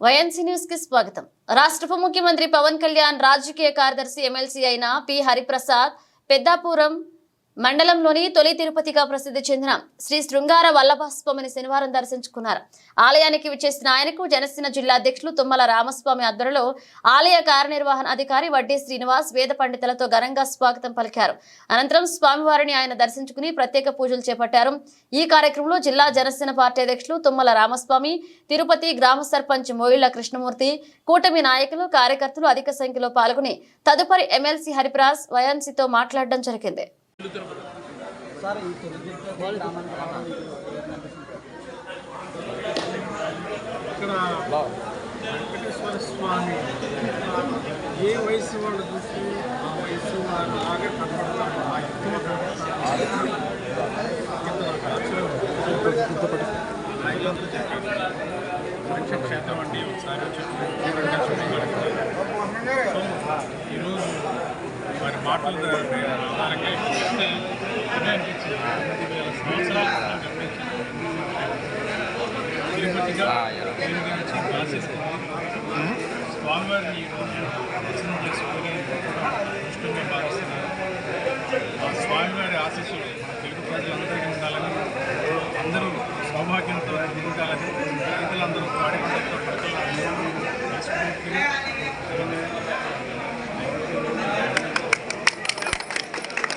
YNC న్యూస్కి స్వాగతం. రాష్ట్ర ఉప ముఖ్యమంత్రి పవన్ కళ్యాణ్ రాజకీయ కార్యదర్శి ఎమ్మెల్సీ అయిన పి. హరిప్రసాద్ పెద్దాపురం మండలంలోని తొలి తిరుపతిగా ప్రసిద్ధి చెందిన శ్రీ శృంగార వల్లభస్వామిని శనివారం దర్శించుకున్నారు. ఆలయానికి విచ్చేసిన ఆయనకు జనసేన జిల్లా అధ్యక్షులు తుమ్మల రామస్వామి ఆధ్వర్యంలో ఆలయ కార్యనిర్వహణ అధికారి వడ్డీ శ్రీనివాస్ వేద పండితులతో ఘనంగా స్వాగతం పలికారు. అనంతరం స్వామివారిని ఆయన దర్శించుకుని ప్రత్యేక పూజలు చేపట్టారు. ఈ కార్యక్రమంలో జిల్లా జనసేన పార్టీ అధ్యక్షులు తుమ్మల రామస్వామి తిరుపతి గ్రామ సర్పంచ్ మోయిళ్ళ కృష్ణమూర్తి కూటమి నాయకులు కార్యకర్తలు అధిక సంఖ్యలో పాల్గొని తదుపరి ఎమ్మెల్సీ హరిప్రాస్ వయాన్సీతో మాట్లాడడం జరిగింది. సార్ ఈ ఇక్కడ వెంకటేశ్వర స్వామి ఏ వయసు వాళ్ళు చూసి ఆ వయసు వాళ్ళలాగే కనపడతారు ఆ కనపడతారు క్షేత్రం అండి ఒకసారి ఈరోజు వారి మాటలు ఆధారంగా సంవత్సరాల